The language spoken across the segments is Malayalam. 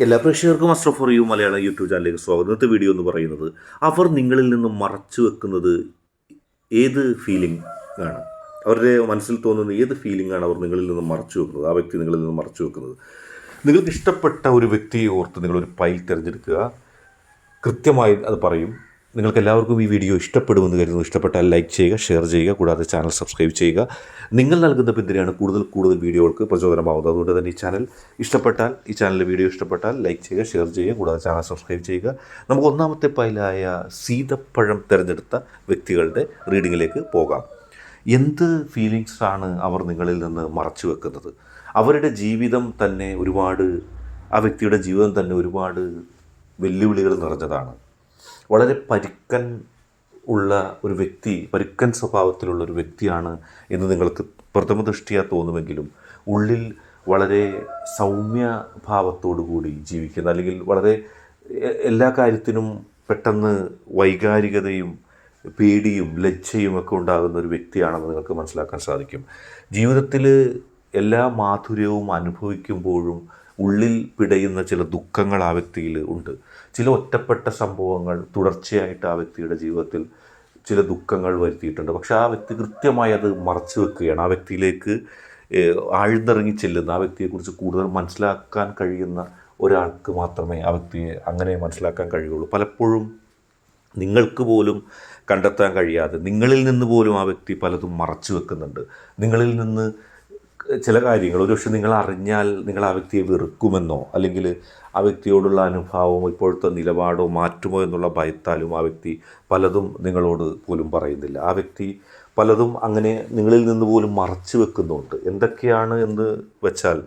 എല്ലാ പ്രേക്ഷകർക്കും astro for you Malayalam YouTube ചാനലിലേക്ക് സ്വാഗതം. ഇന്നത്തെ വീഡിയോ എന്ന് പറയുന്നത് അവർ നിങ്ങളിൽ നിന്നും മറച്ചു വെക്കുന്നത് ഏത് ഫീലിംഗ് ആണ്? അവരുടെ മനസ്സിൽ തോന്നുന്ന ഏത് ഫീലിംഗ് ആണ് അവർ നിങ്ങളിൽ നിന്നും മറച്ചു വെക്കുന്നത്? ആ വ്യക്തി നിങ്ങളിൽ നിന്നും മറച്ചു വെക്കുന്നത്. നിങ്ങൾക്ക് ഇഷ്ടപ്പെട്ട ഒരു വ്യക്തിയെ ഓർത്ത് നിങ്ങളൊരു ഫയൽ തിരഞ്ഞെടുക്കുക. കൃത്യമായി അത് പറയും. നിങ്ങൾക്ക് എല്ലാവർക്കും ഈ വീഡിയോ ഇഷ്ടപ്പെടുമെന്ന് കരുതുന്നു. ഇഷ്ടപ്പെട്ടാൽ ലൈക്ക് ചെയ്യുക ഷെയർ ചെയ്യുക കൂടാതെ ചാനൽ സബ്സ്ക്രൈബ് ചെയ്യുക. നിങ്ങൾ നൽകുന്ന പിന്തുണയാണ് കൂടുതൽ കൂടുതൽ വീഡിയോകൾക്ക് പ്രചോദനമാവുന്നത്. അതുകൊണ്ട് തന്നെ ഈ ചാനൽ ഇഷ്ടപ്പെട്ടാൽ ഈ ചാനലിലെ വീഡിയോ ഇഷ്ടപ്പെട്ടാൽ ലൈക്ക് ചെയ്യുക ഷെയർ ചെയ്യുക കൂടാതെ ചാനൽ സബ്സ്ക്രൈബ് ചെയ്യുക. നമുക്ക് ഒന്നാമത്തെ പൈലായ സീതപ്പഴം തിരഞ്ഞെടുത്ത വ്യക്തികളുടെ റീഡിങ്ങിലേക്ക് പോകാം. എന്ത് ഫീലിങ്സാണ് അവർ നിങ്ങളിൽ നിന്ന് മറച്ചു വെക്കുന്നത്? അവരുടെ ജീവിതം തന്നെ ഒരുപാട് ആ വ്യക്തിയുടെ ജീവിതം തന്നെ ഒരുപാട് വെല്ലുവിളികൾ നിറഞ്ഞതാണ്. വളരെ പരുക്കൻ ഉള്ള ഒരു വ്യക്തി പരുക്കൻ സ്വഭാവത്തിലുള്ള ഒരു വ്യക്തിയാണ് എന്ന് നിങ്ങൾക്ക് പ്രഥമ ദൃഷ്ടിയാ തോന്നുമെങ്കിലും ഉള്ളിൽ വളരെ സൗമ്യ കൂടി ജീവിക്കുന്ന അല്ലെങ്കിൽ വളരെ എല്ലാ കാര്യത്തിനും പെട്ടെന്ന് വൈകാരികതയും പേടിയും ലജ്ജയും ഒക്കെ ഉണ്ടാകുന്ന ഒരു വ്യക്തിയാണെന്ന് നിങ്ങൾക്ക് മനസ്സിലാക്കാൻ സാധിക്കും. ജീവിതത്തിൽ എല്ലാ മാധുര്യവും അനുഭവിക്കുമ്പോഴും ഉള്ളിൽ പിടയുന്ന ചില ദുഃഖങ്ങൾ ആ വ്യക്തിയിൽ ഉണ്ട്. ചില ഒറ്റപ്പെട്ട സംഭവങ്ങൾ തുടർച്ചയായിട്ട് ആ വ്യക്തിയുടെ ജീവിതത്തിൽ ചില ദുഃഖങ്ങൾ വരുത്തിയിട്ടുണ്ട്. പക്ഷെ ആ വ്യക്തി കൃത്യമായി അത് മറച്ചു വെക്കുകയാണ്. ആ വ്യക്തിയിലേക്ക് ആഴ്ന്നിറങ്ങി ചെല്ലുന്ന ആ വ്യക്തിയെക്കുറിച്ച് കൂടുതൽ മനസ്സിലാക്കാൻ കഴിയുന്ന ഒരാൾക്ക് മാത്രമേ ആ വ്യക്തിയെ അങ്ങനെ മനസ്സിലാക്കാൻ കഴിയുള്ളൂ. പലപ്പോഴും നിങ്ങൾക്ക് പോലും കണ്ടെത്താൻ കഴിയാതെ നിങ്ങളിൽ നിന്ന് പോലും ആ വ്യക്തി പലതും മറച്ചു വെക്കുന്നുണ്ട്. നിങ്ങളിൽ നിന്ന് ചില കാര്യങ്ങൾ. ഒരുപക്ഷെ നിങ്ങൾ അറിഞ്ഞാൽ നിങ്ങൾ ആ വ്യക്തിയെ വെറുക്കുമെന്നോ അല്ലെങ്കിൽ ആ വ്യക്തിയോടുള്ള അനുഭാവമോ ഇപ്പോഴത്തെ നിലപാടോ മാറ്റുമോ എന്നുള്ള ഭയത്താലും ആ വ്യക്തി പലതും നിങ്ങളോട് പോലും പറയുന്നില്ല. ആ വ്യക്തി പലതും അങ്ങനെ നിങ്ങളിൽ നിന്ന് പോലും മറച്ചു വെക്കുന്നുണ്ട്. എന്തൊക്കെയാണ് എന്ന് വെച്ചാൽ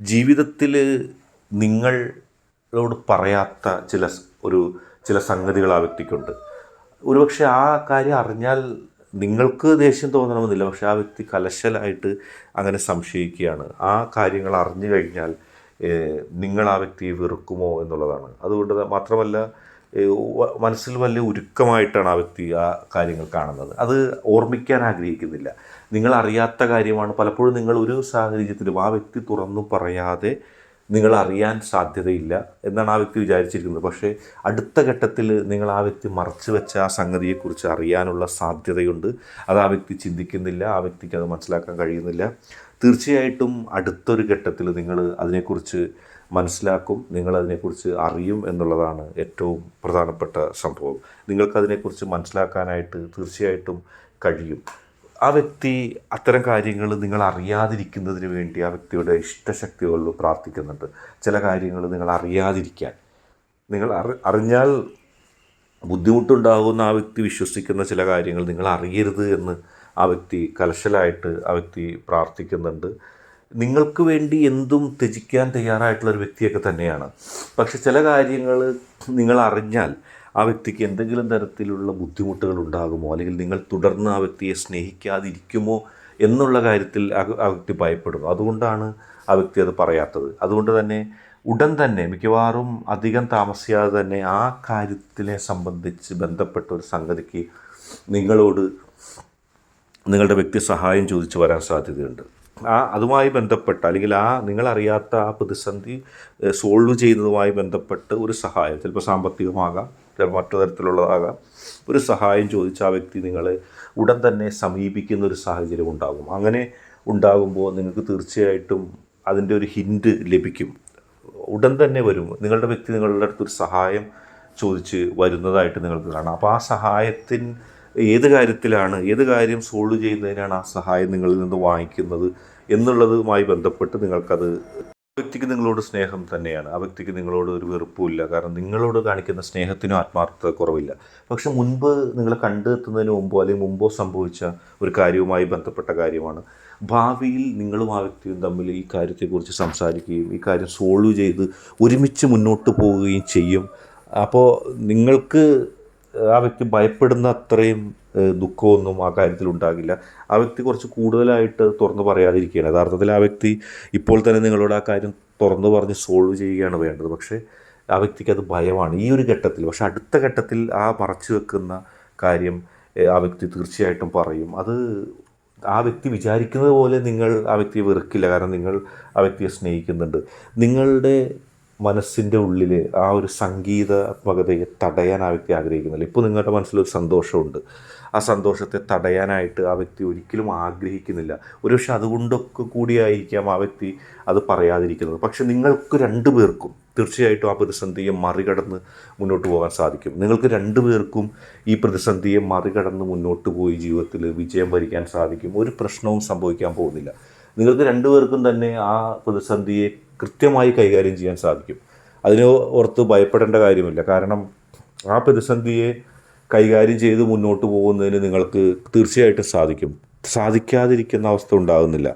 ജീവിതത്തിൽ നിങ്ങളോട് പറയാത്ത ചില ഒരു ചില സംഗതികൾ ആ വ്യക്തിക്കുണ്ട്. ഒരുപക്ഷെ ആ കാര്യം അറിഞ്ഞാൽ നിങ്ങൾക്ക് ദേഷ്യം തോന്നണമെന്നില്ല പക്ഷെ ആ വ്യക്തി കലശലായിട്ട് അങ്ങനെ സംശയിക്കുകയാണ്. ആ കാര്യങ്ങൾ അറിഞ്ഞു കഴിഞ്ഞാൽ നിങ്ങൾ ആ വ്യക്തിയെ വെറുക്കുമോ എന്നുള്ളതാണ്. അതുകൊണ്ട് മാത്രമല്ല മനസ്സിൽ വലിയ ഉരുക്കമായിട്ടാണ് ആ വ്യക്തി ആ കാര്യങ്ങൾ കാണുന്നത്. അത് ഓർമ്മിക്കാൻ ആഗ്രഹിക്കുന്നില്ല. നിങ്ങൾ അറിയാത്ത കാര്യമാണ്. പലപ്പോഴും നിങ്ങൾ ഒരു സാഹചര്യത്തിലും ആ വ്യക്തി തുറന്നു പറയാതെ നിങ്ങൾ അറിയാൻ സാധ്യതയില്ല എന്നാണ് ആ വ്യക്തി വിചാരിച്ചിരിക്കുന്നത്. പക്ഷേ അടുത്ത ഘട്ടത്തിൽ നിങ്ങൾ ആ വ്യക്തി മറച്ചു വെച്ച ആ സംഗതിയെക്കുറിച്ച് അറിയാനുള്ള സാധ്യതയുണ്ട്. അത് ആ വ്യക്തി ചിന്തിക്കുന്നില്ല ആ വ്യക്തിക്ക് അത് മനസ്സിലാക്കാൻ കഴിയുന്നില്ല. തീർച്ചയായിട്ടും അടുത്തൊരു ഘട്ടത്തിൽ നിങ്ങൾ അതിനെക്കുറിച്ച് മനസ്സിലാക്കും നിങ്ങൾ അതിനെക്കുറിച്ച് അറിയും എന്നുള്ളതാണ് ഏറ്റവും പ്രധാനപ്പെട്ട സംഭവം. നിങ്ങൾക്കതിനെക്കുറിച്ച് മനസ്സിലാക്കാനായിട്ട് തീർച്ചയായിട്ടും കഴിയും. ആ വ്യക്തി അത്തരം കാര്യങ്ങൾ നിങ്ങൾ അറിയാതിരിക്കുന്നതിന് വേണ്ടി ആ വ്യക്തിയുടെ ഇഷ്ടശക്തികളിൽ പ്രാർത്ഥിക്കുന്നുണ്ട്. ചില കാര്യങ്ങൾ നിങ്ങൾ അറിയാതിരിക്കാൻ. നിങ്ങൾ അറി അറിഞ്ഞാൽ ബുദ്ധിമുട്ടുണ്ടാകുന്ന ആ വ്യക്തി വിശ്വസിക്കുന്ന ചില കാര്യങ്ങൾ നിങ്ങൾ അറിയരുത് എന്ന് ആ വ്യക്തി കലശലായിട്ട് ആ വ്യക്തി പ്രാർത്ഥിക്കുന്നുണ്ട്. നിങ്ങൾക്ക് വേണ്ടി എന്തും ത്യജിക്കാൻ തയ്യാറായിട്ടുള്ള ഒരു വ്യക്തിയൊക്കെ തന്നെയാണ്. പക്ഷെ ചില കാര്യങ്ങൾ നിങ്ങൾ അറിഞ്ഞാൽ ആ വ്യക്തിക്ക് എന്തെങ്കിലും തരത്തിലുള്ള ബുദ്ധിമുട്ടുകൾ ഉണ്ടാകുമോ അല്ലെങ്കിൽ നിങ്ങൾ തുടർന്ന് ആ വ്യക്തിയെ സ്നേഹിക്കാതിരിക്കുമോ എന്നുള്ള കാര്യത്തിൽ ആ വ്യക്തി ഭയപ്പെടുന്നു. അതുകൊണ്ടാണ് ആ വ്യക്തി അത് പറയാത്തത്. അതുകൊണ്ട് തന്നെ ഉടൻ തന്നെ മിക്കവാറും അധികം താമസിയാതെ തന്നെ ആ കാര്യത്തിനെ സംബന്ധിച്ച് ബന്ധപ്പെട്ട ഒരു സംഗതിക്ക് നിങ്ങളോട് നിങ്ങളുടെ വ്യക്തി സഹായം ചോദിച്ചു വരാൻ സാധ്യതയുണ്ട്. ആ അതുമായി ബന്ധപ്പെട്ട അല്ലെങ്കിൽ ആ നിങ്ങളറിയാത്ത ആ പ്രതിസന്ധി സോൾവ് ചെയ്യുന്നതുമായി ബന്ധപ്പെട്ട് ഒരു സഹായം ചിലപ്പോൾ സാമ്പത്തികമാകാം. മറ്റു തരത്തിലുള്ളതാകാം. ഒരു സഹായം ചോദിച്ച ആ വ്യക്തി നിങ്ങളെ ഉടൻ തന്നെ സമീപിക്കുന്ന ഒരു സാഹചര്യം ഉണ്ടാകും. അങ്ങനെ ഉണ്ടാകുമ്പോൾ നിങ്ങൾക്ക് തീർച്ചയായിട്ടും അതിന്റെ ഒരു ഹിൻഡ് ലഭിക്കും. ഉടൻ തന്നെ വരും. നിങ്ങളുടെ വ്യക്തി നിങ്ങളുടെ അടുത്തൊരു സഹായം ചോദിച്ച് വരുന്നതായിട്ട് നിങ്ങൾക്ക് കാണാം. അപ്പോൾ ആ സഹായത്തിൻ ഏത് കാര്യത്തിലാണ് ഏത് കാര്യം സോൾവ് ചെയ്യുന്നതിനാണ് ആ സഹായം നിങ്ങളിൽ നിന്ന് വാങ്ങിക്കുന്നത് എന്നുള്ളതുമായി ബന്ധപ്പെട്ട് നിങ്ങൾക്കത് വ്യക്തിക്ക് നിങ്ങളോട് സ്നേഹം തന്നെയാണ്. ആ വ്യക്തിക്ക് നിങ്ങളോട് ഒരു വെറുപ്പുമില്ല. കാരണം നിങ്ങളോട് കാണിക്കുന്ന സ്നേഹത്തിനും ആത്മാർത്ഥത കുറവില്ല. പക്ഷെ മുൻപ് നിങ്ങളെ കണ്ടെത്തുന്നതിന് മുമ്പോ അല്ലെങ്കിൽ മുമ്പോ സംഭവിച്ച ഒരു കാര്യവുമായി ബന്ധപ്പെട്ട കാര്യമാണ്. ഭാവിയിൽ നിങ്ങളും ആ വ്യക്തിയും തമ്മിൽ ഈ കാര്യത്തെക്കുറിച്ച് സംസാരിക്കുകയും ഈ കാര്യം സോൾവ് ചെയ്ത് ഒരുമിച്ച് മുന്നോട്ട് പോവുകയും ചെയ്യും. അപ്പോൾ നിങ്ങൾക്ക് ആ വ്യക്തി ഭയപ്പെടുന്ന അത്രയും ദുഃഖമൊന്നും ആ കാര്യത്തിൽ ഉണ്ടാകില്ല. ആ വ്യക്തി കുറച്ച് കൂടുതലായിട്ട് തുറന്നു പറയാതിരിക്കുകയാണ്. യഥാർത്ഥത്തിൽ ആ വ്യക്തി ഇപ്പോൾ തന്നെ നിങ്ങളോട് ആ കാര്യം തുറന്നു പറഞ്ഞ് സോൾവ് ചെയ്യുകയാണ് വേണ്ടത്. പക്ഷേ ആ വ്യക്തിക്ക് അത് ഭയമാണ്. ഈ ഒരു ഘട്ടത്തിൽ പക്ഷേ അടുത്ത ഘട്ടത്തിൽ ആ മറച്ചു വെക്കുന്ന കാര്യം ആ വ്യക്തി തീർച്ചയായിട്ടും പറയും. അത് ആ വ്യക്തി വിചാരിക്കുന്നത് പോലെ നിങ്ങൾ ആ വ്യക്തിയെ വെറുക്കില്ല. കാരണം നിങ്ങൾ ആ വ്യക്തിയെ സ്നേഹിക്കുന്നുണ്ട്. നിങ്ങളുടെ മനസ്സിന്റെ ഉള്ളിൽ ആ ഒരു സംഗീതാത്മകതയെ തടയാൻ ആ വ്യക്തി ആഗ്രഹിക്കുന്നില്ല. ഇപ്പോൾ നിങ്ങളുടെ മനസ്സിലൊരു സന്തോഷമുണ്ട്. ആ സന്തോഷത്തെ തടയാനായിട്ട് ആ വ്യക്തി ഒരിക്കലും ആഗ്രഹിക്കുന്നില്ല. ഒരുപക്ഷെ അതുകൊണ്ടൊക്കെ കൂടിയായിരിക്കാം ആ വ്യക്തി അത് പറയാതിരിക്കുന്നത്. പക്ഷെ നിങ്ങൾക്ക് രണ്ടു പേർക്കും തീർച്ചയായിട്ടും ആ പ്രതിസന്ധിയെ മറികടന്ന് മുന്നോട്ട് പോകാൻ സാധിക്കും. നിങ്ങൾക്ക് രണ്ടു പേർക്കും ഈ പ്രതിസന്ധിയെ മറികടന്ന് മുന്നോട്ട് പോയി ജീവിതത്തിൽ വിജയം വരിക്കാൻ സാധിക്കും. ഒരു പ്രശ്നവും സംഭവിക്കാൻ പോകുന്നില്ല. നിങ്ങൾക്ക് രണ്ടുപേർക്കും തന്നെ ആ പ്രതിസന്ധിയെ കൃത്യമായി കൈകാര്യം ചെയ്യാൻ സാധിക്കും. അതിനെ ഓർത്ത് ഭയപ്പെടേണ്ട കാര്യമില്ല. കാരണം ആ പ്രതിസന്ധിയെ കൈകാര്യം ചെയ്ത് മുന്നോട്ട് പോകുന്നതിന് നിങ്ങൾക്ക് തീർച്ചയായിട്ടും സാധിക്കും. സാധിക്കാതിരിക്കുന്ന അവസ്ഥ ഉണ്ടാകുന്നില്ല.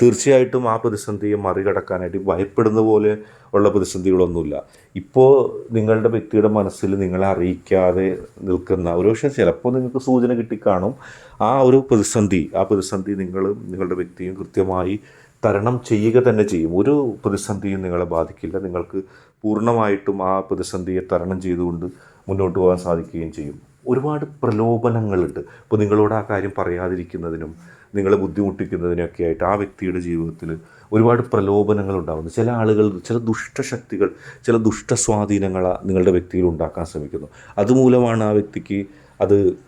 തീർച്ചയായിട്ടും ആ പ്രതിസന്ധിയെ മറികടക്കാനായിട്ട് ഭയപ്പെടുന്ന പോലെ ഉള്ള പ്രതിസന്ധികളൊന്നുമില്ല. ഇപ്പോൾ നിങ്ങളുടെ വ്യക്തിയുടെ മനസ്സിൽ നിങ്ങളെ അറിയിക്കാതെ നിൽക്കുന്ന ഒരു പക്ഷേ ചിലപ്പോൾ നിങ്ങൾക്ക് സൂചന കിട്ടിക്കാണും ആ ഒരു പ്രതിസന്ധി ആ പ്രതിസന്ധി നിങ്ങളും നിങ്ങളുടെ വ്യക്തിയും കൃത്യമായി തരണം ചെയ്യുക തന്നെ ചെയ്യും. ഒരു പ്രതിസന്ധിയും നിങ്ങളെ ബാധിക്കില്ല. നിങ്ങൾക്ക് പൂർണമായിട്ടും ആ പ്രതിസന്ധിയെ തരണം ചെയ്തുകൊണ്ട് മുന്നോട്ട് പോകാൻ സാധിക്കുകയും ചെയ്യും. ഒരുപാട് പ്രലോഭനങ്ങളുണ്ട്. ഇപ്പോൾ നിങ്ങളോട് ആ കാര്യം പറയാതിരിക്കുന്നതിനും നിങ്ങളെ ബുദ്ധിമുട്ടിക്കുന്നതിനൊക്കെ ആയിട്ട് ആ വ്യക്തിയുടെ ജീവിതത്തിൽ ഒരുപാട് പ്രലോഭനങ്ങൾ ഉണ്ടാകുന്നു ചില ആളുകൾ ചില ദുഷ്ടശക്തികൾ ചില ദുഷ്ടസ്വാധീനങ്ങൾ നിങ്ങളുടെ വ്യക്തിയിൽ ഉണ്ടാക്കാൻ ശ്രമിക്കുന്നു. അതുമൂലമാണ് ആ വ്യക്തിക്ക് അത്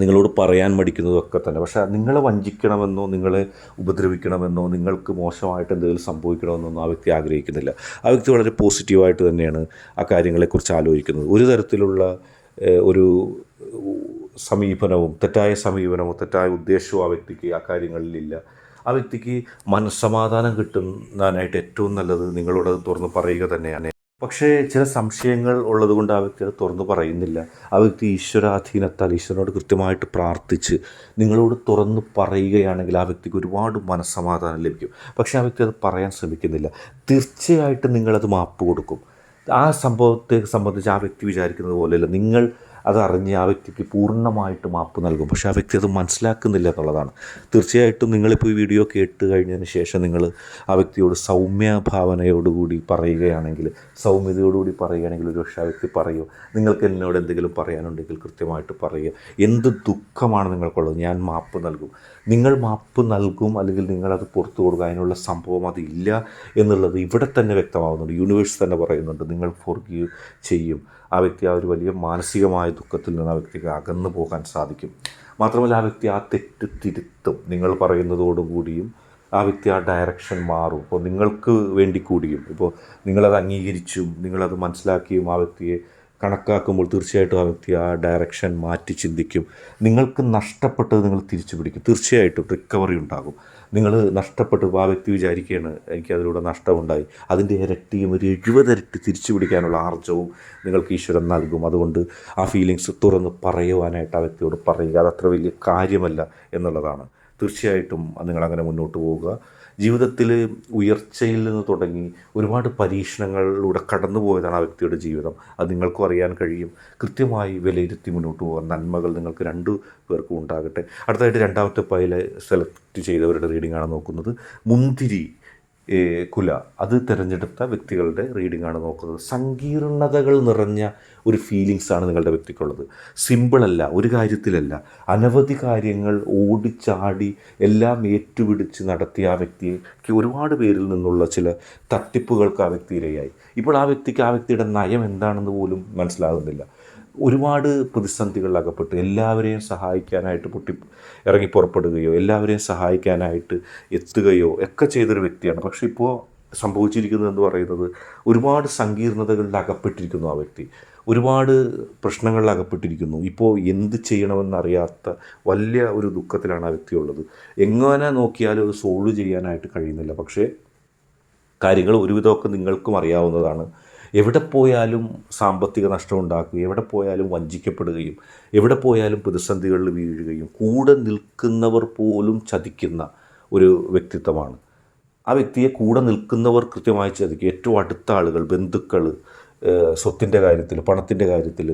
നിങ്ങളോട് പറയാൻ മടിക്കുന്നതൊക്കെ തന്നെ. പക്ഷേ നിങ്ങളെ വഞ്ചിക്കണമെന്നോ നിങ്ങളെ ഉപദ്രവിക്കണമെന്നോ നിങ്ങൾക്ക് മോശമായിട്ട് എന്തെങ്കിലും സംഭവിക്കണമെന്നൊന്നും ആ വ്യക്തി ആഗ്രഹിക്കുന്നില്ല. ആ വ്യക്തി വളരെ പോസിറ്റീവായിട്ട് തന്നെയാണ് ആ കാര്യങ്ങളെക്കുറിച്ച് ആലോചിക്കുന്നത്. ഒരു തരത്തിലുള്ള ഒരു സമീപനവും തെറ്റായ സമീപനവും തെറ്റായ ഉദ്ദേശവും ആ വ്യക്തിക്ക് ആ കാര്യങ്ങളിലില്ല. ആ വ്യക്തിക്ക് മനസ്സമാധാനം കിട്ടുന്നതിനായിട്ട് ഏറ്റവും നല്ലത് നിങ്ങളോട് തുറന്ന് പറയുക തന്നെയാണ്. പക്ഷേ ചില സംശയങ്ങൾ ഉള്ളതുകൊണ്ട് ആ വ്യക്തി അത് തുറന്നു പറയുന്നില്ല. ആ വ്യക്തി ഈശ്വരാധീനത്താൽ ഈശ്വരനോട് കൃത്യമായിട്ട് പ്രാർത്ഥിച്ച് നിങ്ങളോട് തുറന്നു പറയുകയാണെങ്കിൽ ആ വ്യക്തിക്ക് ഒരുപാട് മനസ്സമാധാനം ലഭിക്കും. പക്ഷേ ആ വ്യക്തി അത് പറയാൻ ശ്രമിക്കുന്നില്ല. തീർച്ചയായിട്ടും നിങ്ങളത് മാപ്പ് കൊടുക്കും. ആ സംഭവത്തെ സംബന്ധിച്ച് ആ വ്യക്തി വിചാരിക്കുന്നത് പോലെയല്ല. നിങ്ങൾ അതറിഞ്ഞ് ആ വ്യക്തിക്ക് പൂർണമായിട്ട് മാപ്പ് നൽകും. പക്ഷേ ആ വ്യക്തി അത് മനസ്സിലാക്കുന്നില്ല എന്നുള്ളതാണ്. തീർച്ചയായിട്ടും നിങ്ങളിപ്പോൾ ഈ വീഡിയോ കേട്ട് കഴിഞ്ഞതിന് ശേഷം നിങ്ങൾ ആ വ്യക്തിയോട് സൗമ്യ ഭാവനയോടുകൂടി പറയുകയാണെങ്കിൽ സൗമ്യതയോടുകൂടി പറയുകയാണെങ്കിൽ ഒരു പക്ഷേ ആ വ്യക്തി പറയൂ നിങ്ങൾക്ക് എന്നോട് എന്തെങ്കിലും പറയാനുണ്ടെങ്കിൽ കൃത്യമായിട്ട് പറയുക. എന്ത് ദുഃഖമാണ് നിങ്ങൾക്കുള്ളത്? ഞാൻ മാപ്പ് നൽകും. നിങ്ങൾ മാപ്പ് നൽകും അല്ലെങ്കിൽ നിങ്ങളത് പുറത്തു കൊടുക്കുക അതിനുള്ള സംഭവം അതില്ല എന്നുള്ളത് ഇവിടെ തന്നെ വ്യക്തമാകുന്നുണ്ട് യൂണിവേഴ്സ് തന്നെ പറയുന്നുണ്ട്. നിങ്ങൾ ഫോർഗീവ് ചെയ്യും. ആ വ്യക്തി ആ ഒരു വലിയ മാനസികമായ ദുഃഖത്തിൽ നിന്ന് ആ വ്യക്തിക്ക് അകന്നു പോകാൻ സാധിക്കും. മാത്രമല്ല ആ വ്യക്തി ആ തെറ്റ് തിരുത്തും. നിങ്ങൾ പറയുന്നതോടുകൂടിയും ആ വ്യക്തി ആ ഡയറക്ഷൻ മാറും. ഇപ്പോൾ നിങ്ങൾക്ക് വേണ്ടി കൂടിയും. ഇപ്പോൾ നിങ്ങളത് അംഗീകരിച്ചും നിങ്ങളത് മനസ്സിലാക്കിയും ആ വ്യക്തിയെ കണക്കാക്കുമ്പോൾ തീർച്ചയായിട്ടും ആ വ്യക്തി ആ ഡയറക്ഷൻ മാറ്റി ചിന്തിക്കും. നിങ്ങൾക്ക് നഷ്ടപ്പെട്ടത് നിങ്ങൾ തിരിച്ചു പിടിക്കും. തീർച്ചയായിട്ടും റിക്കവറി ഉണ്ടാകും. നിങ്ങൾ നഷ്ടപ്പെട്ടു ആ വ്യക്തി വിചാരിക്കുകയാണ് എനിക്ക് അതിലൂടെ നഷ്ടമുണ്ടായി. അതിന്റെ ഇരട്ടിയും ഒരു എഴുപത് ഇരട്ടി തിരിച്ചു പിടിക്കാനുള്ള ആർജവും നിങ്ങൾക്ക് ഈശ്വരൻ നൽകും. അതുകൊണ്ട് ആ ഫീലിങ്സ് തുറന്ന് പറയുവാനായിട്ട് ആ വ്യക്തിയോട് പറയുക. അതത്ര വലിയ കാര്യമല്ല എന്നുള്ളതാണ്. തീർച്ചയായിട്ടും നിങ്ങളങ്ങനെ മുന്നോട്ട് പോവുക. ജീവിതത്തിൽ ഉയർച്ചയിൽ നിന്ന് തുടങ്ങി ഒരുപാട് പരീക്ഷണങ്ങളിലൂടെ കടന്നു പോയതാണ് ആ വ്യക്തിയുടെ ജീവിതം. അത് നിങ്ങൾക്കും അറിയാൻ കഴിയും. കൃത്യമായി വിലയിരുത്തി മുന്നോട്ട് പോകാൻ നന്മകൾ നിങ്ങൾക്ക് രണ്ട് പേർക്കും ഉണ്ടാകട്ടെ. അടുത്തതായിട്ട് രണ്ടാമത്തെ പൈല സെലക്ട് ചെയ്തവരുടെ റീഡിംഗ് ആണ് നോക്കുന്നത്. മുന്തിരി കുല. അത് തിരഞ്ഞെടുത്ത വ്യക്തികളുടെ റീഡിംഗ് ആണ് നോക്കുന്നത്. സങ്കീർണതകൾ നിറഞ്ഞ ഒരു ഫീലിങ്സ് ആണ് നിങ്ങളുടെ വ്യക്തിക്കുള്ളത്. സിമ്പിളല്ല ഒരു കാര്യത്തിലല്ല. അനവധി കാര്യങ്ങൾ ഓടിച്ചാടി എല്ലാം ഏറ്റുപിടിച്ച് നടത്തിയ ആ വ്യക്തിക്ക് ഒരുപാട് പേരിൽ നിന്നുള്ള ചില തട്ടിപ്പുകൾക്ക് ആ വ്യക്തി ഇപ്പോൾ ആ വ്യക്തിക്ക് ആ വ്യക്തിയുടെ നയം എന്താണെന്ന് പോലും മനസ്സിലാകുന്നില്ല. ഒരുപാട് പ്രതിസന്ധികളിൽ അകപ്പെട്ട്. എല്ലാവരെയും സഹായിക്കാനായിട്ട് പൊട്ടി ഇറങ്ങി പുറപ്പെടുകയോ എല്ലാവരെയും സഹായിക്കാനായിട്ട് എത്തുകയോ ഒക്കെ ചെയ്തൊരു വ്യക്തിയാണ്. പക്ഷേ ഇപ്പോൾ സംഭവിച്ചിരിക്കുന്നത് എന്ന് പറയുന്നത് ഒരുപാട് സങ്കീർണതകളിൽ അകപ്പെട്ടിരിക്കുന്നു ആ വ്യക്തി. ഒരുപാട് പ്രശ്നങ്ങളിൽ അകപ്പെട്ടിരിക്കുന്നു. ഇപ്പോൾ എന്ത് ചെയ്യണമെന്നറിയാത്ത വലിയ ഒരു ദുഃഖത്തിലാണ് ആ വ്യക്തി ഉള്ളത് എങ്ങനെ നോക്കിയാലും അത് സോൾവ് ചെയ്യാനായിട്ട് കഴിയുന്നില്ല. പക്ഷേ കാര്യങ്ങൾ ഒരുവിധമൊക്കെ നിങ്ങൾക്കും അറിയാവുന്നതാണ്. എവിടെ പോയാലും സാമ്പത്തിക നഷ്ടം ഉണ്ടാക്കുകയും എവിടെ പോയാലും വഞ്ചിക്കപ്പെടുകയും എവിടെ പോയാലും പ്രതിസന്ധികളിൽ വീഴുകയും കൂടെ നിൽക്കുന്നവർ പോലും ചതിക്കുന്ന ഒരു വ്യക്തിത്വമാണ്. ആ വ്യക്തിയെ കൂടെ നിൽക്കുന്നവർ കൃത്യമായി ചതിക്കും. ഏറ്റവും അടുത്ത ആളുകൾ ബന്ധുക്കൾ സ്വത്തിന്റെ കാര്യത്തിൽ പണത്തിന്റെ കാര്യത്തിൽ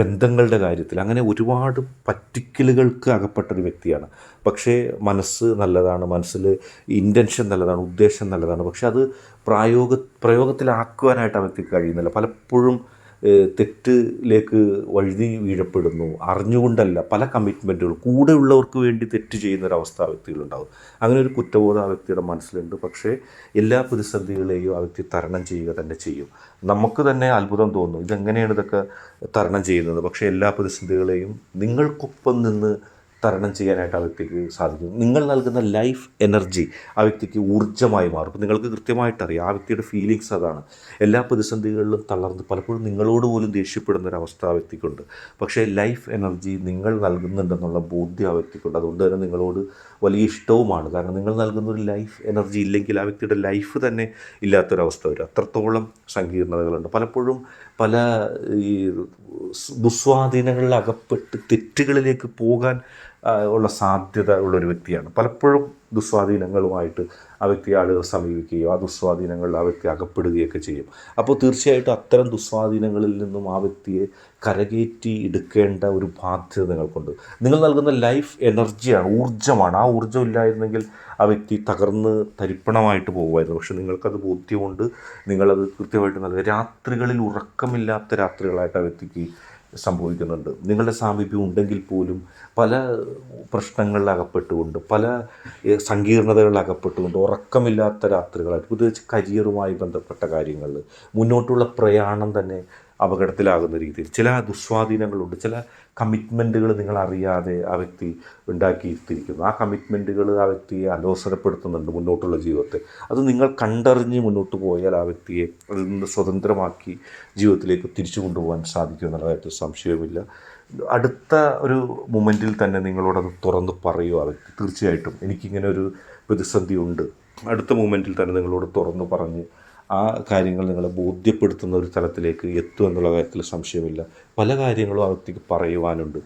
ബന്ധങ്ങളുടെ കാര്യത്തിൽ അങ്ങനെ ഒരുപാട് പറ്റിക്കലുകൾക്ക് അകപ്പെട്ടൊരു വ്യക്തിയാണ്. പക്ഷേ മനസ്സ് നല്ലതാണ് മനസ്സിൽ ഇന്റൻഷൻ നല്ലതാണ് ഉദ്ദേശം നല്ലതാണ്. പക്ഷേ അത് പ്രായോഗ പ്രയോഗത്തിലാക്കുവാനായിട്ട് ആ വ്യക്തിക്ക് കഴിയുന്നില്ല. പലപ്പോഴും തെറ്റിലേക്ക് വഴുതി വീഴപ്പെടുന്നു. അറിഞ്ഞുകൊണ്ടല്ല പല കമ്മിറ്റ്മെന്റുകൾ കൂടെയുള്ളവർക്ക് വേണ്ടി തെറ്റ് ചെയ്യുന്നൊരവസ്ഥ ആ വ്യക്തികളുണ്ടാവും അങ്ങനെ ഒരു കുറ്റബോധം ആ വ്യക്തിയുടെ മനസ്സിലുണ്ട്. പക്ഷേ എല്ലാ പ്രതിസന്ധികളെയും ആ വ്യക്തി തരണം ചെയ്യുക തന്നെ ചെയ്യും. നമുക്ക് തന്നെ അത്ഭുതം തോന്നും. ഇതെങ്ങനെയാണ് ഇതൊക്കെ തരണം ചെയ്യുന്നത്? പക്ഷേ എല്ലാ പ്രതിസന്ധികളെയും നിങ്ങൾക്കൊപ്പം നിന്ന് തരണം ചെയ്യാനായിട്ട് ആ വ്യക്തിക്ക് സാധിക്കും. നിങ്ങൾ നൽകുന്ന ലൈഫ് എനർജി ആ വ്യക്തിക്ക് ഊർജമായി മാറും. അപ്പോൾ നിങ്ങൾക്ക് കൃത്യമായിട്ടറിയാം ആ വ്യക്തിയുടെ ഫീലിങ്സ് അതാണ്. എല്ലാ പ്രതിസന്ധികളിലും തളർന്ന് പലപ്പോഴും നിങ്ങളോട് പോലും ദേഷ്യപ്പെടുന്ന ഒരു അവസ്ഥ ആ വ്യക്തിക്കുണ്ട്. പക്ഷേ ലൈഫ് എനർജി നിങ്ങൾ നൽകുന്നുണ്ടെന്നുള്ള ബോധ്യം ആ വ്യക്തിക്കുണ്ട്. അതുകൊണ്ട് തന്നെ നിങ്ങളോട് വലിയ ഇഷ്ടവുമാണ്. കാരണം നിങ്ങൾ നൽകുന്ന ഒരു ലൈഫ് എനർജി ഇല്ലെങ്കിൽ ആ വ്യക്തിയുടെ ലൈഫ് തന്നെ ഇല്ലാത്തൊരവസ്ഥ വരും. അത്രത്തോളം സങ്കീർണതകളുണ്ട്. പലപ്പോഴും പല ഈ ദുസ്വാധീനങ്ങളിൽ അകപ്പെട്ട് തെറ്റുകളിലേക്ക് പോകാൻ ഉള്ള സാധ്യത ഉള്ള ഒരു വ്യക്തിയാണ്. പലപ്പോഴും ദുസ്വാധീനങ്ങളുമായിട്ട് ആ വ്യക്തി ആളുകൾ സമീപിക്കുകയോ ആ ദുസ്വാധീനങ്ങളിൽ ആ വ്യക്തി അകപ്പെടുകയൊക്കെ ചെയ്യും. അപ്പോൾ തീർച്ചയായിട്ടും അത്തരം ദുസ്വാധീനങ്ങളിൽ നിന്നും ആ വ്യക്തിയെ കരകയറ്റി എടുക്കേണ്ട ഒരു ബാധ്യത നിങ്ങൾക്കുണ്ട്. നിങ്ങൾ നൽകുന്ന ലൈഫ് എനർജിയാണ് ഊർജമാണ്. ആ ഊർജം ഇല്ലായിരുന്നെങ്കിൽ ആ വ്യക്തി തകർന്ന് തരിപ്പണമായിട്ട് പോകുമായിരുന്നു. പക്ഷെ നിങ്ങൾക്കത് ബോധ്യമുണ്ട്. നിങ്ങളത് കൃത്യമായിട്ട് നൽകുക രാത്രികളിൽ ഉറക്കമില്ലാത്ത രാത്രികളായിട്ട് ആ വ്യക്തിക്ക് സംഭവിക്കുന്നുണ്ട്. നിങ്ങളുടെ സാമീപ്യം ഉണ്ടെങ്കിൽ പോലും പല പ്രശ്നങ്ങളിൽ അകപ്പെട്ടുകൊണ്ട് പല സങ്കീർണതകളിൽ അകപ്പെട്ടുകൊണ്ട് ഉറക്കമില്ലാത്ത രാത്രികളായിട്ട് പ്രത്യേകിച്ച് കരിയറുമായി ബന്ധപ്പെട്ട കാര്യങ്ങളിൽ മുന്നോട്ടുള്ള പ്രയാണം തന്നെ അപകടത്തിലാകുന്ന രീതിയിൽ. ചില ദുസ്വാധീനങ്ങളുണ്ട്. ചില കമ്മിറ്റ്മെന്റുകൾ നിങ്ങൾ അറിയാതെ ആ വ്യക്തി ഉണ്ടാക്കിയിട്ടിരിക്കുന്നു. ആ കമ്മിറ്റ്മെന്റുകൾ ആ വ്യക്തിയെ അലോസരപ്പെടുത്തുന്നുണ്ട് മുന്നോട്ടുള്ള ജീവിതത്തെ. അത് നിങ്ങൾ കണ്ടറിഞ്ഞ് മുന്നോട്ട് പോയാൽ ആ വ്യക്തിയെ അതിൽ നിന്ന് സ്വതന്ത്രമാക്കി ജീവിതത്തിലേക്ക് തിരിച്ചു കൊണ്ടുപോകാൻ സാധിക്കും എന്നുള്ള കാര്യത്തിൽ സംശയവുമില്ല. അടുത്ത ഒരു മൊമെന്റിൽ തന്നെ നിങ്ങളോടത് തുറന്ന് പറയുമോ ആ വ്യക്തി. തീർച്ചയായിട്ടും എനിക്കിങ്ങനെ ഒരു പ്രതിസന്ധി ഉണ്ട് അടുത്ത മൊമെന്റിൽ തന്നെ നിങ്ങളോട് തുറന്ന് പറഞ്ഞ് ആ കാര്യങ്ങൾ നിങ്ങളെ ബോധ്യപ്പെടുത്തുന്ന ഒരു തലത്തിലേക്ക് എത്തും എന്നുള്ള കാര്യത്തിൽ സംശയമില്ല. പല കാര്യങ്ങളും ആ വ്യക്തിക്ക് പറയുവാനുണ്ട്.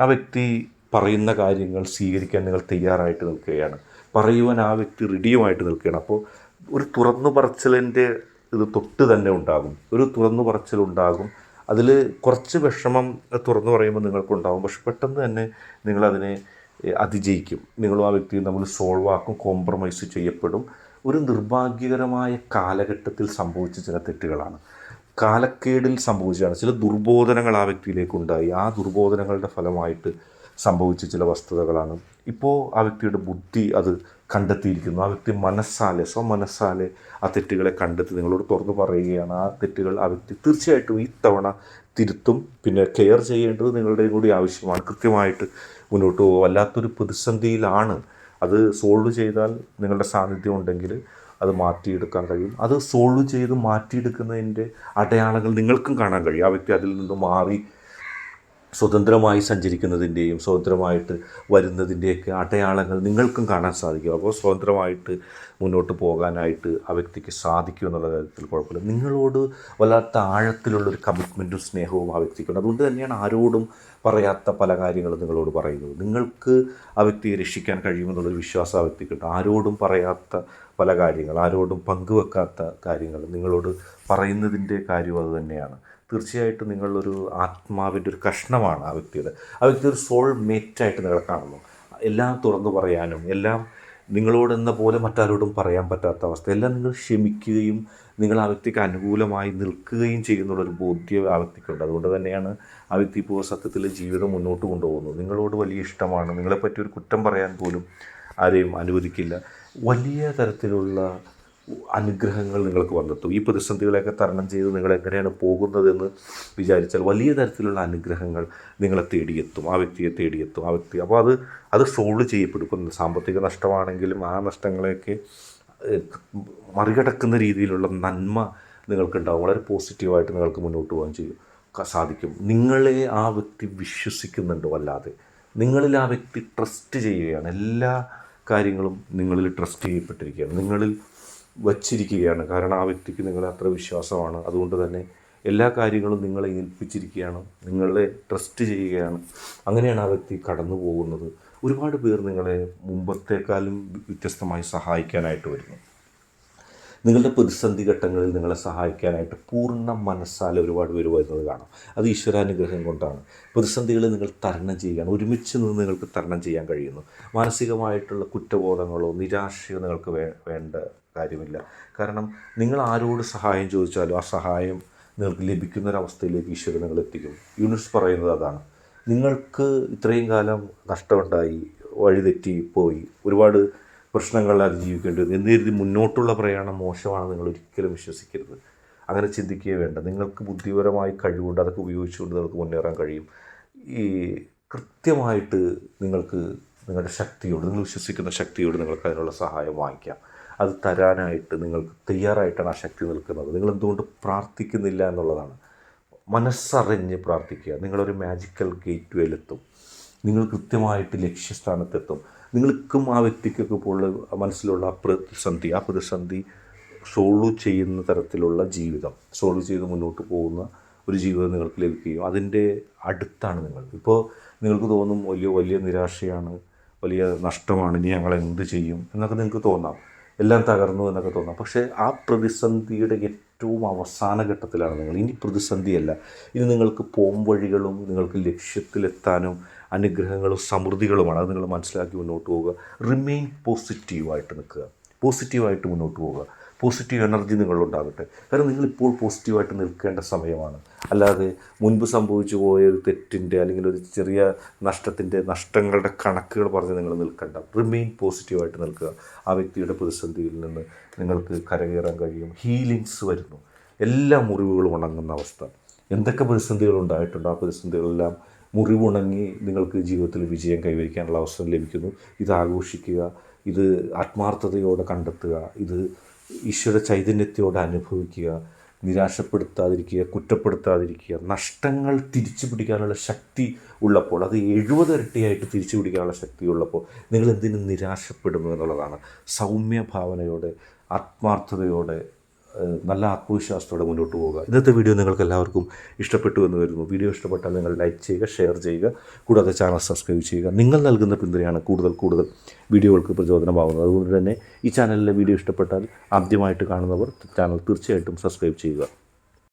ആ വ്യക്തി പറയുന്ന കാര്യങ്ങൾ സ്വീകരിക്കാൻ നിങ്ങൾ തയ്യാറായിട്ട് നിൽക്കുകയാണ്. പറയുവാൻ ആ വ്യക്തി റെഡിയുമായിട്ട് നിൽക്കുകയാണ്. അപ്പോൾ ഒരു തുറന്നു പറച്ചിലിന്റെ ഇത് തൊട്ട് തന്നെ ഉണ്ടാകും. ഒരു തുറന്നു പറച്ചിലുണ്ടാകും അതിൽ കുറച്ച് വിഷമം തുറന്നു പറയുമ്പോൾ നിങ്ങൾക്കുണ്ടാകും. പക്ഷെ പെട്ടെന്ന് തന്നെ നിങ്ങളതിനെ അതിജയിക്കും. നിങ്ങളും ആ വ്യക്തിയും നമ്മൾ സോൾവ് ആക്കും കോംപ്രമൈസ് ചെയ്യപ്പെടും. ഒരു നിർഭാഗ്യകരമായ കാലഘട്ടത്തിൽ സംഭവിച്ച ചില തെറ്റുകളാണ്. കാലക്കേടിൽ സംഭവിച്ചതാണ്. ചില ദുർബോധനങ്ങൾ ആ വ്യക്തിയിലേക്കുണ്ടായി. ആ ദുർബോധനങ്ങളുടെ ഫലമായിട്ട് സംഭവിച്ച ചില വസ്തുതകളാണ്. ഇപ്പോൾ ആ വ്യക്തിയുടെ ബുദ്ധി അത് കണ്ടെത്തിയിരിക്കുന്നു. ആ വ്യക്തി മനസ്സാലെ സ്വമനസ്സാലെ ആ തെറ്റുകളെ കണ്ടെത്തി നിങ്ങളോട് തുറന്നു പറയുകയാണ്. ആ തെറ്റുകൾ ആ വ്യക്തി തീർച്ചയായിട്ടും ഈ തവണ തിരുത്തും. പിന്നെ കെയർ ചെയ്യേണ്ടത് നിങ്ങളുടെയും കൂടി ആവശ്യമാണ്. കൃത്യമായിട്ട് മുന്നോട്ട് പോകും വല്ലാത്തൊരു പ്രതിസന്ധിയിലാണ് അത് സോൾവ് ചെയ്താൽ നിങ്ങളുടെ സാന്നിധ്യം ഉണ്ടെങ്കിൽ അത് മാറ്റിയെടുക്കാൻ കഴിയും. അത് സോൾവ് ചെയ്ത് മാറ്റിയെടുക്കുന്നതിന്റെ അടയാളങ്ങൾ നിങ്ങൾക്കും കാണാൻ കഴിയും. ആ വ്യക്തി അതിൽ നിന്ന് മാറി സ്വതന്ത്രമായി സഞ്ചരിക്കുന്നതിന്റെയും സ്വതന്ത്രമായിട്ട് വരുന്നതിന്റെയൊക്കെ അടയാളങ്ങൾ നിങ്ങൾക്കും കാണാൻ സാധിക്കും. അപ്പോൾ സ്വതന്ത്രമായിട്ട് മുന്നോട്ട് പോകാനായിട്ട് ആ വ്യക്തിക്ക് സാധിക്കും എന്നുള്ള കാര്യത്തിൽ കുഴപ്പമില്ല. നിങ്ങളോട് വല്ലാത്ത ആഴത്തിലുള്ളൊരു കമ്മിറ്റ്മെന്റും സ്നേഹവും ആ വ്യക്തിക്കുണ്ട്. അതുകൊണ്ട് തന്നെയാണ് ആരോടും പറയാത്ത പല കാര്യങ്ങളും നിങ്ങളോട് പറയുന്നത് നിങ്ങൾക്ക് ആ വ്യക്തിയെ രക്ഷിക്കാൻ കഴിയുമെന്നുള്ളൊരു വിശ്വാസം ആ വ്യക്തിക്കുണ്ട് ആരോടും പറയാത്ത പല കാര്യങ്ങൾ ആരോടും പങ്കുവെക്കാത്ത കാര്യങ്ങൾ നിങ്ങളോട് പറയുന്നതിന്റെ കാര്യം അത് തന്നെയാണ്. തീർച്ചയായിട്ടും നിങ്ങളൊരു ആത്മാവിന്റെ ഒരു കഷ്ണമാണ് ആ വ്യക്തിയുടെ. ആ വ്യക്തി ഒരു സോൾ മേറ്റായിട്ട് നിങ്ങളെ കാണുന്നു. എല്ലാം തുറന്നു പറയാനും എല്ലാം നിങ്ങളോടെന്ന പോലെ മറ്റാരോടും പറയാൻ പറ്റാത്ത അവസ്ഥ. എല്ലാം നിങ്ങൾ ക്ഷമിക്കുകയും നിങ്ങൾ ആ വ്യക്തിക്ക് അനുകൂലമായി നിൽക്കുകയും ചെയ്യുന്നുള്ളൊരു ബോധ്യം ആ വ്യക്തിക്കുണ്ട്. അതുകൊണ്ട് തന്നെയാണ് ആ വ്യക്തി ഇപ്പോൾ സത്യത്തിൽ ജീവിതം മുന്നോട്ട് കൊണ്ടുപോകുന്നത്. നിങ്ങളോട് വലിയ ഇഷ്ടമാണ്. നിങ്ങളെപ്പറ്റി ഒരു കുറ്റം പറയാൻ പോലും ആരെയും അനുവദിക്കില്ല. വലിയ തരത്തിലുള്ള അനുഗ്രഹങ്ങൾ നിങ്ങൾക്ക് വന്നെത്തും. ഈ പ്രതിസന്ധികളെയൊക്കെ തരണം ചെയ്ത് നിങ്ങൾ എങ്ങനെയാണ് പോകുന്നതെന്ന് വിചാരിച്ചാൽ വലിയ തരത്തിലുള്ള അനുഗ്രഹങ്ങൾ നിങ്ങളെ തേടിയെത്തും ആ വ്യക്തിയെ തേടിയെത്തും ആ വ്യക്തി. അപ്പോൾ അത് അത് സോൾവ് ചെയ്യപ്പെടും. ഇപ്പം സാമ്പത്തിക നഷ്ടമാണെങ്കിലും ആ നഷ്ടങ്ങളെയൊക്കെ മറികടക്കുന്ന രീതിയിലുള്ള നന്മ നിങ്ങൾക്കുണ്ടാവും. വളരെ പോസിറ്റീവായിട്ട് നിങ്ങൾക്ക് മുന്നോട്ട് പോകാൻ ചെയ്യും. സാധിക്കും. നിങ്ങളെ ആ വ്യക്തി വിശ്വസിക്കുന്നുണ്ടോ അല്ലാതെ? നിങ്ങളിൽ ആ വ്യക്തി ട്രസ്റ്റ് ചെയ്യുകയാണ്. എല്ലാ കാര്യങ്ങളും നിങ്ങളിൽ ട്രസ്റ്റ് ചെയ്യപ്പെട്ടിരിക്കുകയാണ്. നിങ്ങളിൽ വച്ചിരിക്കുകയാണ്. കാരണം ആ വ്യക്തിക്ക് നിങ്ങളെ അത്ര വിശ്വാസമാണ്. അതുകൊണ്ട് തന്നെ എല്ലാ കാര്യങ്ങളും നിങ്ങളെ ഏൽപ്പിച്ചിരിക്കുകയാണ്. നിങ്ങളെ ട്രസ്റ്റ് ചെയ്യുകയാണ്. അങ്ങനെയാണ് ആ വ്യക്തി കടന്നു പോകുന്നത്. ഒരുപാട് പേർ നിങ്ങളെ മുമ്പത്തേക്കാളും വ്യത്യസ്തമായി സഹായിക്കാനായിട്ട് വരുന്നു. നിങ്ങളുടെ പ്രതിസന്ധി ഘട്ടങ്ങളിൽ നിങ്ങളെ സഹായിക്കാനായിട്ട് പൂർണ മനസ്സാലെ ഒരുപാട് പേര് വരുന്നത് കാണാം. അത് ഈശ്വരാനുഗ്രഹം കൊണ്ടാണ്. പ്രതിസന്ധികളെ നിങ്ങൾ തരണം ചെയ്യുകയാണ്. ഒരുമിച്ച് നിന്ന് നിങ്ങൾക്ക് തരണം ചെയ്യാൻ കഴിയുന്നു. മാനസികമായിട്ടുള്ള കുറ്റബോധങ്ങളോ നിരാശയോ നിങ്ങൾക്ക് വേ വേണ്ട കാര്യമില്ല. കാരണം നിങ്ങൾ ആരോട് സഹായം ചോദിച്ചാലും ആ സഹായം നിങ്ങൾക്ക് ലഭിക്കുന്ന ഒരവസ്ഥയിലേക്ക് ഈശ്വരൻ നിങ്ങൾ എത്തിക്കും. യൂണിറ്റ്സ് പറയുന്നത് അതാണ്. നിങ്ങൾക്ക് ഇത്രയും കാലം നഷ്ടമുണ്ടായി വഴിതെറ്റി പോയി ഒരുപാട് പ്രശ്നങ്ങൾ അതിജീവിക്കേണ്ടി വന്നു എന്ന് കരുതി മുന്നോട്ടുള്ള പ്രയാണം മോശമാണെന്ന് നിങ്ങൾ ഒരിക്കലും വിശ്വസിക്കരുത്. അങ്ങനെ ചിന്തിക്കുകയേ വേണ്ട. നിങ്ങൾക്ക് ബുദ്ധിപരമായി കഴിവുണ്ട് അതൊക്കെ ഉപയോഗിച്ചുകൊണ്ട് നിങ്ങൾക്ക് മുന്നേറാൻ കഴിയും. ഈ കൃത്യമായിട്ട് നിങ്ങൾക്ക് നിങ്ങളുടെ ശക്തിയോട് നിങ്ങൾ വിശ്വസിക്കുന്ന ശക്തിയോട് നിങ്ങൾക്ക് അതിനുള്ള സഹായം വാങ്ങിക്കാം. അത് തരാനായിട്ട് നിങ്ങൾക്ക് തയ്യാറായിട്ടാണ് ആ ശക്തി നിൽക്കുന്നത്. നിങ്ങൾ എന്തുകൊണ്ട് പ്രാർത്ഥിക്കുന്നില്ല എന്നുള്ളതാണ്. മനസ്സറിഞ്ഞ് പ്രാർത്ഥിക്കുക. നിങ്ങളൊരു മാജിക്കൽ ഗേറ്റ് വേയിലെത്തും നിങ്ങൾ കൃത്യമായിട്ട് ലക്ഷ്യസ്ഥാനത്തെത്തും. നിങ്ങൾക്കും ആ വ്യക്തിക്കൊക്കെ പോലുള്ള മനസ്സിലുള്ള ആ പ്രതിസന്ധി ആ പ്രതിസന്ധി സോൾവ് ചെയ്യുന്ന തരത്തിലുള്ള ജീവിതം സോൾവ് ചെയ്ത് മുന്നോട്ട് പോകുന്ന ഒരു ജീവിതം നിങ്ങൾക്ക് ലഭിക്കുകയും അതിന്റെ അടുത്താണ് നിങ്ങൾ. ഇപ്പോൾ നിങ്ങൾക്ക് തോന്നും വലിയ വലിയ നിരാശയാണ് വലിയ നഷ്ടമാണ്. ഇനി ഞങ്ങൾ എന്ത് ചെയ്യും? എന്നൊക്കെ നിങ്ങൾക്ക് തോന്നാം. എല്ലാം തകർന്നു എന്നൊക്കെ തോന്നാം. പക്ഷേ ആ പ്രതിസന്ധിയുടെ ഏറ്റവും അവസാന ഘട്ടത്തിലാണ് നിങ്ങൾ. ഇനി പ്രതിസന്ധിയല്ല. ഇനി നിങ്ങൾക്ക് പോം വഴികളും നിങ്ങൾക്ക് ലക്ഷ്യത്തിലെത്താനും അനുഗ്രഹങ്ങളും സമൃദ്ധികളുമാണ്. അത് നിങ്ങൾ മനസ്സിലാക്കി മുന്നോട്ട് പോവുക. റിമെയിൻ പോസിറ്റീവായിട്ട് നിൽക്കുക. പോസിറ്റീവായിട്ട് മുന്നോട്ട് പോവുക. പോസിറ്റീവ് എനർജി നിങ്ങളുണ്ടാകട്ടെ. കാരണം നിങ്ങളിപ്പോൾ പോസിറ്റീവായിട്ട് നിൽക്കേണ്ട സമയമാണ്. അല്ലാതെ മുൻപ് സംഭവിച്ചു പോയ ഒരു തെറ്റിന്റെ അല്ലെങ്കിൽ ഒരു ചെറിയ നഷ്ടത്തിന്റെ നഷ്ടങ്ങളുടെ കണക്കുകൾ പറഞ്ഞ് നിങ്ങൾ നിൽക്കണ്ട. റിമെയിൻ പോസിറ്റീവായിട്ട് നിൽക്കുക. ആ വ്യക്തിയുടെ പ്രതിസന്ധിയിൽ നിന്ന് നിങ്ങൾക്ക് കരകയറാൻ കഴിയും. ഹീലിങ്സ് വരുന്നു. എല്ലാ മുറിവുകളും ഉണങ്ങുന്ന അവസ്ഥ. എന്തൊക്കെ പ്രതിസന്ധികൾ ഉണ്ടായിട്ടുണ്ടോ? ആ പ്രതിസന്ധികളെല്ലാം മുറിവുണങ്ങി നിങ്ങൾക്ക് ജീവിതത്തിൽ വിജയം കൈവരിക്കാനുള്ള അവസരം ലഭിക്കുന്നു. ഇത് ആഘോഷിക്കുക. ഇത് ആത്മാർത്ഥതയോടെ കണ്ടെത്തുക. ഇത് ഈശ്വര ചൈതന്യത്തോടെ അനുഭവിക്കുക നിരാശപ്പെടുത്താതിരിക്കുക കുറ്റപ്പെടുത്താതിരിക്കുക നഷ്ടങ്ങൾ തിരിച്ചു പിടിക്കാനുള്ള ശക്തി ഉള്ളപ്പോൾ അത് എഴുപത് ഇരട്ടിയായിട്ട് തിരിച്ചു പിടിക്കാനുള്ള ശക്തി ഉള്ളപ്പോൾ നിങ്ങൾ എന്തിനും നിരാശപ്പെടുന്നു എന്നുള്ളതാണ് സൗമ്യ ഭാവനയോടെ ആത്മാർത്ഥതയോടെ നല്ല ആത്മവിശ്വാസത്തോടെ മുന്നോട്ട് പോവുക. ഇന്നത്തെ വീഡിയോ നിങ്ങൾക്ക് എല്ലാവർക്കും ഇഷ്ടപ്പെട്ടു എന്ന് വരുന്നു വീഡിയോ ഇഷ്ടപ്പെട്ടാൽ നിങ്ങൾ ലൈക്ക് ചെയ്യുക ഷെയർ ചെയ്യുക. കൂടാതെ ചാനൽ സബ്സ്ക്രൈബ് ചെയ്യുക. നിങ്ങൾ നൽകുന്ന പിന്തുണയാണ് കൂടുതൽ കൂടുതൽ വീഡിയോകൾക്ക് പ്രചോദനമാകുന്നത്. അതുകൊണ്ട് തന്നെ ഈ ചാനലിലെ വീഡിയോ ഇഷ്ടപ്പെട്ടാൽ ആദ്യമായിട്ട് കാണുന്നവർ ചാനൽ തീർച്ചയായിട്ടും സബ്സ്ക്രൈബ് ചെയ്യുക.